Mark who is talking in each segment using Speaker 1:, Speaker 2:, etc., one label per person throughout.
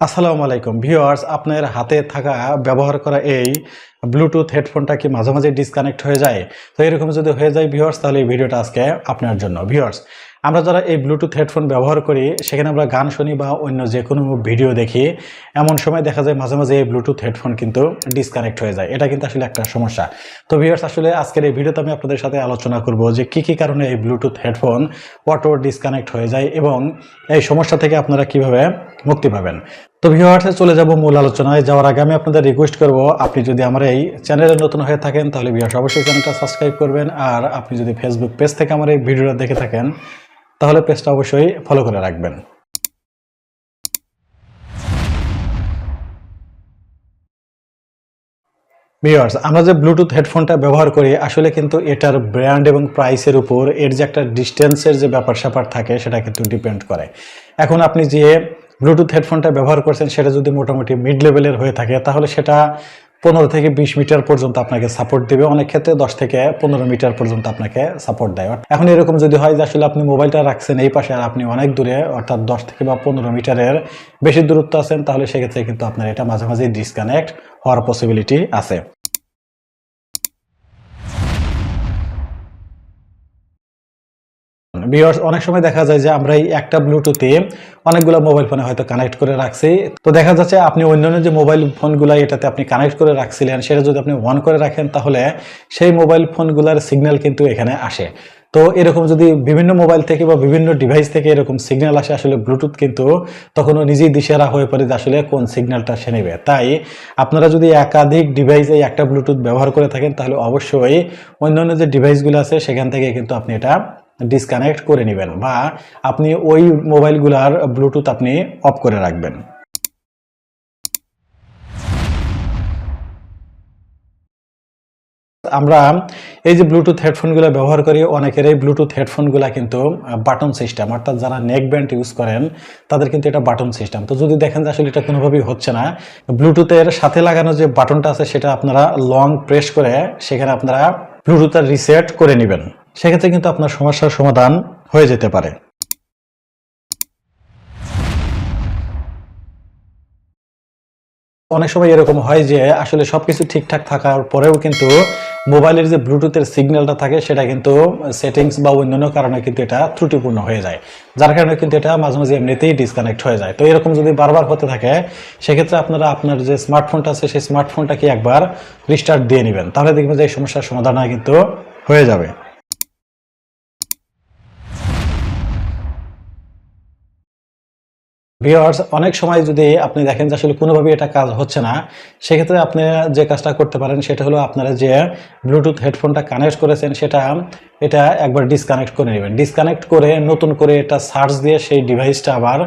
Speaker 1: আসসালামু আলাইকুম। ভিউয়ার্স, আপনার হাতে থাকা ব্যবহার করা এই ব্লুটুথ হেডফোনটা কি মাঝে মাঝে ডিসকানেক্ট হয়ে যায়? তো এরকম যদি হয়ে যায় ভিউয়ার্স, তাহলে এই ভিডিওটা আজকে আপনার জন্য। ভিউয়ার্স, আমরা যারা এই ব্লুটুথ হেডফোন ব্যবহার করি, সেখানে আমরা গান শুনি বা অন্য যে কোনো ভিডিও দেখি, এমন সময় দেখা যায় মাঝে মাঝে এই ব্লুটুথ হেডফোন কিন্তু ডিসকানেক্ট হয়ে যায়। এটা কিন্তু আসলে একটা সমস্যা। তো ভিউয়ার্স, আসলে আজকের এই ভিডিওতে আমি আপনাদের সাথে আলোচনা করব যে কি কি কারণে এই ব্লুটুথ হেডফোন অটো ডিসকানেক্ট হয়ে যায় এবং এই সমস্যা থেকে আপনারা কীভাবে মুক্তি পাবেন। তো ভিউয়ার্সে, চলে যাব মূল আলোচনায়। যাওয়ার আগে আমি আপনাদের রিকোয়েস্ট করব, আপনি যদি আমার এই চ্যানেলে নতুন হয়ে থাকেন, তাহলে ভিউয়ার্স অবশ্যই চ্যানেলটা সাবস্ক্রাইব করবেন। আর আপনি যদি ফেসবুক পেজ থেকে আমার এই ভিডিওটা দেখে থাকেন, তাহলে পেজটা অবশ্যই ফলো করে রাখবেন। ভিউয়ার্স, আমরা যে ব্লুটুথ হেডফোনটা ব্যবহার করি, আসলে কিন্তু এটার ব্র্যান্ড এবং প্রাইসের উপর এর যে একটা ডিস্টেন্সের যে ব্যাপার স্যাপার থাকে, সেটা কিন্তু ডিপেন্ড করে। এখন আপনি যে ব্লুটুথ হেডফোনটা ব্যবহার করছেন, সেটা যদি মোটামুটি মিড লেভেলের হয়ে থাকে, তাহলে সেটা পনেরো থেকে বিশ মিটার পর্যন্ত আপনাকে সাপোর্ট দেবে। অনেক ক্ষেত্রে দশ থেকে পনেরো মিটার পর্যন্ত আপনাকে সাপোর্ট দেয়। এখন এরকম যদি হয় যে আসলে আপনি মোবাইলটা রাখছেন এই পাশে আর আপনি অনেক দূরে, অর্থাৎ দশ থেকে বা পনেরো মিটারের বেশি দূরত্ব আছেন, তাহলে সেক্ষেত্রে কিন্তু আপনার এটা মাঝে মাঝে ডিসকানেক্ট হওয়ার পসিবিলিটি আছে। ভিউয়ার্স অনেক সময় দেখা যায় যে আমরা এই একটা ব্লুটুথে অনেকগুলো মোবাইল ফোনে হয়তো কানেক্ট করে রাখছি। তো দেখা যাচ্ছে আপনি অন্যান্য যে মোবাইল ফোনগুলো এটাতে আপনি কানেক্ট করে রাখছিলেন, সেটা যদি আপনি অন করে রাখেন তাহলে সেই মোবাইল ফোনগুলোর সিগন্যাল কিন্তু এখানে আসে। তো এরকম যদি বিভিন্ন মোবাইল থেকে বা বিভিন্ন ডিভাইস থেকে এরকম সিগন্যাল আসে আসলে ব্লুটুথ কিন্তু তখনও নিজেই দিশেরা হয়ে পড়ে যে আসলে কোন সিগন্যালটা সে নেবে। তাই আপনারা যদি একাধিক ডিভাইস একটা ব্লুটুথ ব্যবহার করে থাকেন তাহলে অবশ্যই অন্যান্য যে ডিভাইসগুলো আছে সেখান থেকে কিন্তু আপনি এটা ডিসকানেক্ট করে নেবেন বা আপনি ওই মোবাইলগুলার ব্লুটুথ আপনি অফ করে রাখবেন। আমরা এই যে ব্লুটুথ হেডফোনগুলো ব্যবহার করি, অনেকের এই ব্লুটুথ হেডফোনগুলো কিন্তু বাটন সিস্টেম, অর্থাৎ যারা নেক ব্যান্ড ইউজ করেন, তাদের কিন্তু এটা বাটন সিস্টেম। তো যদি দেখেন যে আসলে এটা কোনোভাবেই হচ্ছে না, ব্লুটুথের সাথে লাগানো যে বাটনটা আছে, সেটা আপনারা লং প্রেস করে সেখানে আপনারা ব্লুটুথের রিসেট করে নেবেন। সেক্ষেত্রে কিন্তু আপনার সমস্যার সমাধান হয়ে যেতে পারে। অনেক সময় এরকম হয় যে, আসলে সবকিছু ঠিকঠাক থাকার পরেও কিন্তু মোবাইলের যে ব্লুটুথের সিগন্যালটা থাকে, সেটা কিন্তু সেটিংস বা অন্যান্য কারণে কিন্তু এটা ত্রুটিপূর্ণ হয়ে যায়। যার কারণে কিন্তু এটা মাঝে মাঝে এমনিতেই ডিসকানেক্ট হয়ে যায়। তো এরকম যদি বারবার হতে থাকে, সেক্ষেত্রে আপনারা আপনার যে স্মার্টফোনটা আছে, সেই স্মার্টফোনটাকে একবার রিস্টার্ট দিয়ে নেবেন। তাহলে দেখবেন যে এই সমস্যার সমাধান কিন্তু হয়ে যাবে। ভিওয়ার্স অনেক সময় যদি আপনি দেখেন যে আসলে কোনোভাবেই এটা কাজ হচ্ছে না, সেক্ষেত্রে আপনি যে কাজটা করতে পারেন সেটা হলো আপনারা যে ব্লুটুথ হেডফোনটা কানেক্ট করেছেন, সেটা এটা একবার ডিসকানেক্ট করে নেবেন। ডিসকানেক্ট করে নতুন করে এটা সার্চ দিয়ে সেই ডিভাইসটা আবার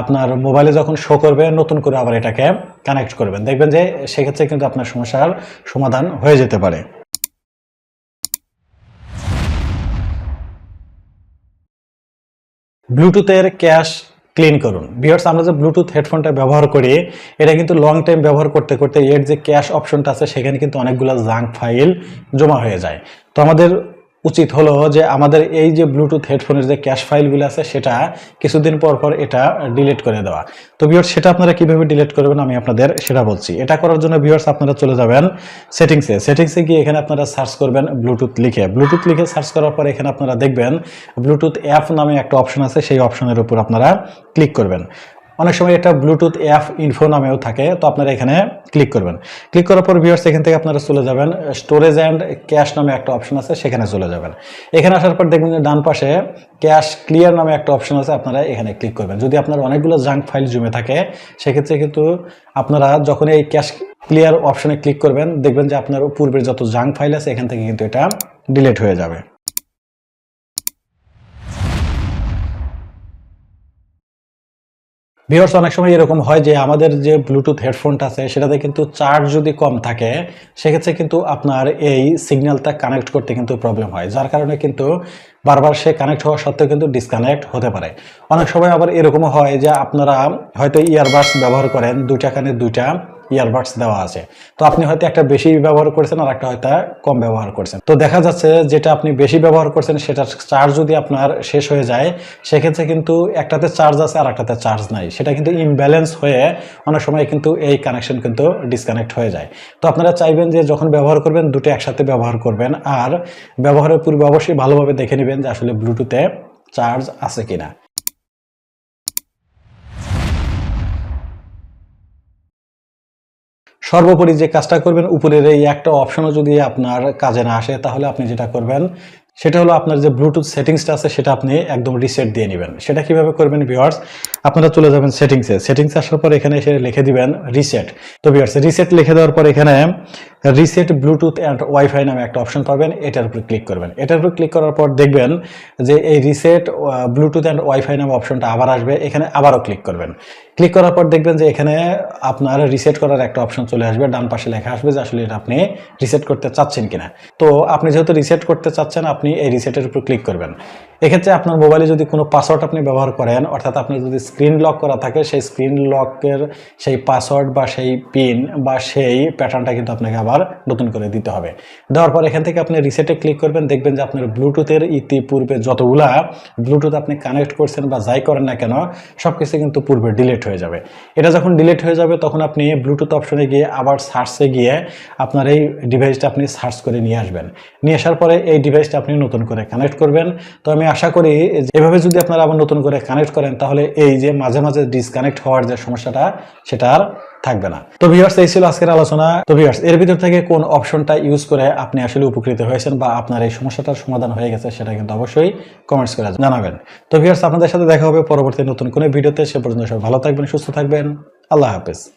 Speaker 1: আপনার মোবাইলে যখন শো করবে, নতুন করে আবার এটাকে কানেক্ট করবেন। দেখবেন যে সেক্ষেত্রে কিন্তু আপনার সমস্যার সমাধান হয়ে যেতে পারে। ব্লুটুথের ক্যাশ ক্লিন করুন। বিয়ার্স আমরা যে ব্লুটুথ হেডফোনটা ব্যবহার করি, এটা কিন্তু লং টাইম ব্যবহার করতে করতে এর যে ক্যাশ অপশনটা আছে, সেখানে কিন্তু অনেকগুলো জাঙ্ক ফাইল জমা হয়ে যায়। তো আমাদের উচিত হলো যে আমাদের এই যে ব্লুটুথ হেডফোনের যে ক্যাশ ফাইলগুলো আছে, সেটা কিছুদিন পর পর এটা ডিলিট করে দেওয়া। তো ভিউয়ার্স সেটা আপনারা কীভাবে ডিলিট করবেন আমি আপনাদের সেটা বলছি। এটা করার জন্য ভিউয়ার্স আপনারা চলে যাবেন সেটিংসে সেটিংসে গিয়ে এখানে আপনারা সার্চ করবেন ব্লুটুথ লিখে। ব্লুটুথ লিখে সার্চ করার পর এখানে আপনারা দেখবেন ব্লুটুথ অ্যাপ নামে একটা অপশন আছে, সেই অপশনের উপর আপনারা ক্লিক করবেন। অনেক সময় এটা ব্লুটুথ অ্যাপ ইনফো নামেও থাকে, তো আপনারা এখানে ক্লিক করবেন। ক্লিক করার পর ভিউয়ার্স এখান থেকে আপনারা চলে যাবেন। স্টোরেজ অ্যান্ড ক্যাশ নামে একটা অপশন আছে, সেখানে চলে যাবেন। এখানে আসার পর দেখবেন যে ডান পাশে ক্যাশ ক্লিয়ার নামে একটা অপশন আছে, আপনারা এখানে ক্লিক করবেন। যদি আপনার অনেকগুলো জাঙ্ক ফাইল জমে থাকে, সেক্ষেত্রে কিন্তু আপনারা যখন এই ক্যাশ ক্লিয়ার অপশনে ক্লিক করবেন, দেখবেন যে আপনার পূর্বের যত জাঙ্ক ফাইল আছে, এখান থেকে কিন্তু এটা ডিলিট হয়ে যাবে। ভিউয়ার্স অনেক সময় এরকম হয় যে আমাদের যে ব্লুটুথ হেডফোনটা আছে, সেটাতে কিন্তু চার্জ যদি কম থাকে, সেক্ষেত্রে কিন্তু আপনার এই সিগন্যালটা কানেক্ট করতে কিন্তু প্রবলেম হয়। যার কারণে কিন্তু বারবার সে কানেক্ট হওয়া সত্ত্বেও কিন্তু ডিসকানেক্ট হতে পারে। অনেক সময় আবার এরকমও হয় যে আপনারা হয়তো ইয়ারবাডস ব্যবহার করেন, দুইটা কানে দুইটা ইয়ারবাডস দেওয়া আছে। তো আপনি হয়তো একটা বেশি ব্যবহার করছেন আর একটা হয়তো কম ব্যবহার করছেন। তো দেখা যাচ্ছে যেটা আপনি বেশি ব্যবহার করছেন সেটার চার্জ যদি আপনার শেষ হয়ে যায়, সেক্ষেত্রে কিন্তু একটাতে চার্জ আছে আর একটাতে চার্জ নাই। সেটা কিন্তু ইমব্যালেন্স হয়ে অনেক সময় কিন্তু এই কানেকশন কিন্তু ডিসকানেক্ট হয়ে যায়। তো আপনারা চাইবেন যে যখন ব্যবহার করবেন, দুটো একসাথে ব্যবহার করবেন। আর ব্যবহারের পূর্বে অবশ্যই ভালোভাবে দেখে নেবেন যে আসলে ব্লুটুথে চার্জ আছে কিনা। সর্বোপরি যে কাজটা করবেন, উপরের এই একটা অপশনও যদি আপনার কাজে না আসে, তাহলে আপনি যেটা করবেন, সেটা হলো আপনার যে ব্লুটুথ সেটিংসটা আছে, সেটা আপনি একদম রিসেট দিয়ে নেবেন। সেটা কীভাবে করবেন ভিওয়ার্স আপনারা চলে যাবেন সেটিংসে সেটিংস আসার পর এখানে এসে লিখে দিবেন রিসেট তো ভিওয়ার্স রিসেট লিখে দেওয়ার পর এখানে রিসেট ব্লুটুথ অ্যান্ড ওয়াইফাই নামে একটা অপশন পাবেন, এটার উপর ক্লিক করবেন। এটার উপর ক্লিক করার পর দেখবেন যে এই রিসেট ব্লুটুথ অ্যান্ড ওয়াইফাই নামে অপশনটা আবার আসবে, এখানে আবারও ক্লিক করবেন। ক্লিক করার পর দেখবেন যে এখানে আপনার রিসেট করার একটা অপশন চলে আসবে, ডান পাশে লেখা আসবে যে আসলে এটা আপনি রিসেট করতে চাচ্ছেন কিনা। তো আপনি যেহেতু রিসেট করতে চাচ্ছেন, আপনি এই রিসেটের উপর ক্লিক করবেন। এক্ষেত্রে আপনার মোবাইলে যদি কোনো পাসওয়ার্ড আপনি ব্যবহার করেন, অর্থাৎ আপনি যদি স্ক্রিন লক করা থাকে, সেই স্ক্রিন লকের সেই পাসওয়ার্ড বা সেই পিন বা সেই প্যাটার্নটা কিন্তু আপনাকে আবার নতুন করে দিতে হবে। দেওয়ার পর এখান থেকে আপনি রিসেটে ক্লিক করবেন, দেখবেন যে আপনার ব্লুটুথের ইতিপূর্বে যতগুলা ব্লুটুথ আপনি কানেক্ট করছেন বা যাই করেন না কেন সব কিছু কিন্তু পূর্বে ডিলেট হয়ে যাবে। এটা যখন ডিলেট হয়ে যাবে, তখন আপনি ব্লুটুথ অপশনে গিয়ে আবার সার্চে গিয়ে আপনার এই ডিভাইসটা আপনি সার্চ করে নিয়ে আসবেন। নিয়ে আসার পরে এই ডিভাইসটা আপনি নতুন করে কানেক্ট করবেন। তো আমি আশা করি এভাবে যদি আপনারা আবার নতুন করে কানেক্ট করেন, তাহলে এই যে মাঝে মাঝে ডিসকানেক্ট হওয়ার যে সমস্যাটা, সেটা আর থাকবে না। তো ভিউয়ার্স এই ছিল আজকের আলোচনা। তো ভিউয়ার্স এর ভিতর থেকে কোন অপশনটা ইউজ করে আপনি আসলে উপকৃত হয়েছেন বা আপনার এই সমস্যাটার সমাধান হয়ে গেছে, সেটা কিন্তু অবশ্যই কমেন্টস করে জানাবেন। তো ভিউয়ার্স আপনাদের সাথে দেখা হবে পরবর্তী নতুন কোনো ভিডিওতে সে পর্যন্ত সব ভালো থাকবেন, সুস্থ থাকবেন। আল্লাহ হাফেজ।